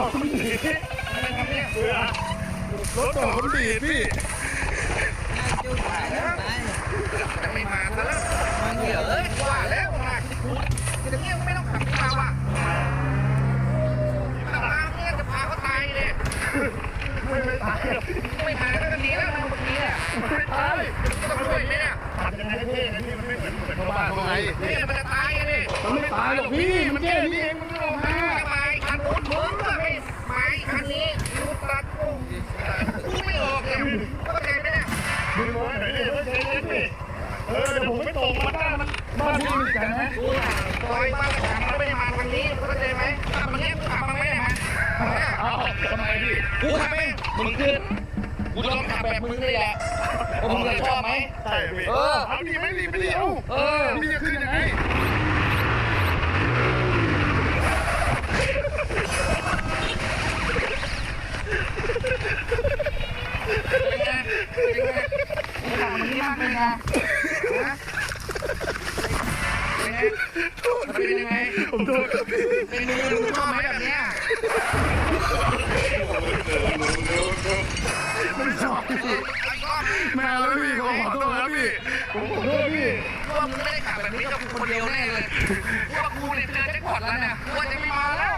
อะไรทำเนี่ยเบื่อรถต่อผมดีพี่จุ๊บไปจะไม่มาซะแล้วเหี้ยเอ้เอ้ยว่าแล้วมาคุณจะเงี้ยไม่ต้องขับมาว่ะขับมาเพื่อจะพาเขาตายเลยไม่ไม่ตายไม่หายก็หนีแล้วมันเมื่อกี้เนี่ยไม่ตายต้องช่วยไหมเนี่ยทำยังไงให้เท่นะพี่มันไม่เหมือนเหมือนชาวบ้านเขาไงเนี่ยมันจะตายเลยมันไม่ตายหรอกพี่มันแค่นี้เองมันไม่ออกมา ทำไมคันนู้นมึงก็ให้ไม้คันนี้กูตัดกูกูไม่ออกเนี่ยเข้าใจไหม เนี่ยดูน้อยหน่อยดิเจเย็นดิเออเดี๋ยวผมไม่ตกมาบ้านมันบ้านพี่มีใจไหมกูอะซอยบ้านขับมันไม่มาวันนี้เข้าใจไหมขับมาเนี้ยกูขับมันไม่ได้มาเนี่ยเอาทำไมพี่กูขับเองมึงขึ้นกูลองขับแบบมึงนี่แหละมึงจะชอบไหมใช่พี่เออเอาดีไม่รีบไม่ดียวเออ พี่จะขึ้นยังไง เป็นไงเป็นไงกูขับมึงนี่มาก เป็นไงฮะเป็นไงเป็นยังไงผมโทษครับพี่เป็นมือมึงชอบไหมแบบเนี้ยไม่ชอบพี่เอาอีกรอบไม่เอาแล้วพี่ขอโทษแล้วพี่ผมขอโทษพี่ว่ามึงไม่ได้ขับแบบนี้กับกูคนเดียวแน่เลยว่ากูเนี่ยเจอแจ็คพอตแล้วนี่ยกูว่าจะไม่มาแล้ว